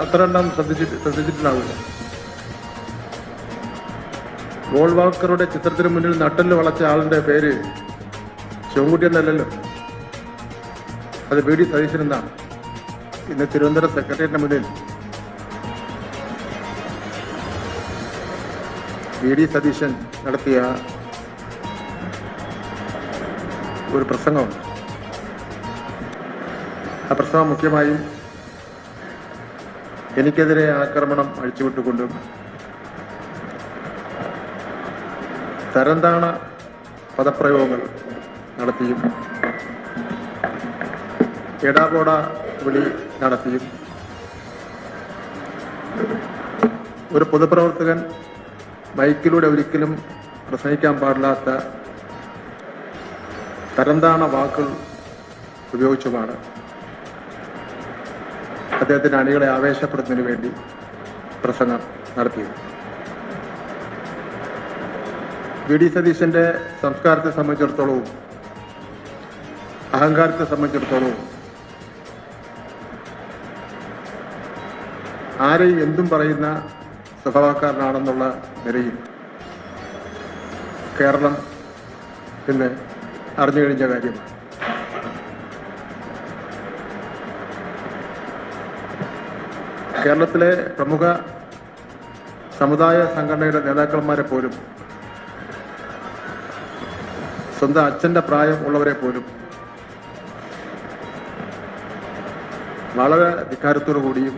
അത്ര ശ്രദ്ധിച്ചിട്ട് ശ്രദ്ധിച്ചിട്ടുണ്ടാവില്ല. ഗോൾ വാക്കറുടെ ചിത്രത്തിന് മുന്നിൽ നട്ടൽ വളച്ച ആളിന്റെ പേര് ശിവൻകുട്ടി എന്നല്ലല്ലോ. അത് പി ഡി സതീശൻ എന്നാണ്. ഇന്ന് തിരുവനന്തപുരം സെക്രട്ടേറിയറ്റിന് മുന്നിൽ പി ഡി സതീശൻ നടത്തിയ ഒരു പ്രസംഗമാണ് ആ പ്രസംഗം മുഖ്യമായും എനിക്കെതിരെ ആക്രമണം അഴിച്ചുവിട്ടുകൊണ്ടും തരംതാണ പദപ്രയോഗങ്ങൾ നടത്തിയും എടാപോട വിളി നടത്തിയും ഒരു പൊതുപ്രവർത്തകൻ മൈക്കിലൂടെ ഒരിക്കലും പ്രസംഗിക്കാൻ പാടില്ലാത്ത തരംതാണ വാക്കുകൾ ഉപയോഗിച്ചുമാണ് അദ്ദേഹത്തിന്റെ അണികളെ ആവേശപ്പെടുന്നതിന് വേണ്ടി പ്രസംഗം നടത്തിയത്. വി. ഡി. സതീശന്റെ സംസ്കാരത്തെ സംബന്ധിച്ചിടത്തോളവും അഹങ്കാരത്തെ സംബന്ധിച്ചിടത്തോളവും ആരെയും എന്തും പറയുന്ന സ്വഭാവക്കാരനാണെന്നുള്ള നിലയിൽ കേരളം ഇന്ന് അറിഞ്ഞു കഴിഞ്ഞ കാര്യമാണ്. കേരളത്തിലെ പ്രമുഖ സമുദായ സംഘടനയുടെ നേതാക്കന്മാരെ പോലും സ്വന്തം അച്ഛന്റെ പ്രായം ഉള്ളവരെ പോലും വളരെ ധിക്കാരത്തോടു കൂടിയും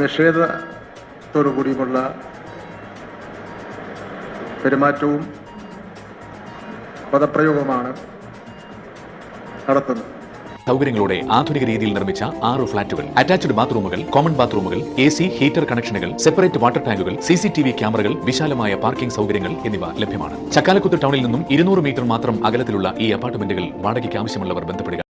നിഷേധത്തോടു കൂടിയുമുള്ള പെരുമാറ്റവും പദപ്രയോഗവുമാണ് നടത്തുന്നത്. സൗകര്യങ്ങളോടെ ആധുനിക രീതിയിൽ നിർമ്മിച്ച ആറ് ഫ്ളാറ്റുകൾ അറ്റാച്ച്ഡ് ബാത്റൂമുകൾ കോമൺ ബാത്റൂമുകൾ എ സി ഹീറ്റർ കണക്ഷനുകൾ സെപ്പറേറ്റ് വാട്ടർ ടാങ്കുകൾ സി സി ടി വി ക്യാമറകൾ വിശാലമായ പാർക്കിംഗ് സൗകര്യങ്ങൾ എന്നിവ ലഭ്യമാണ്. ചക്കാലക്കുത്ത് ടൗണിൽ നിന്നും ഇരുന്നൂറ് മീറ്റർ മാത്രം അകലത്തിലുള്ള ഈ അപ്പാർട്ട്മെന്റുകൾ വാടകയ്ക്ക് ആവശ്യമുള്ളവർ ബന്ധപ്പെടുക.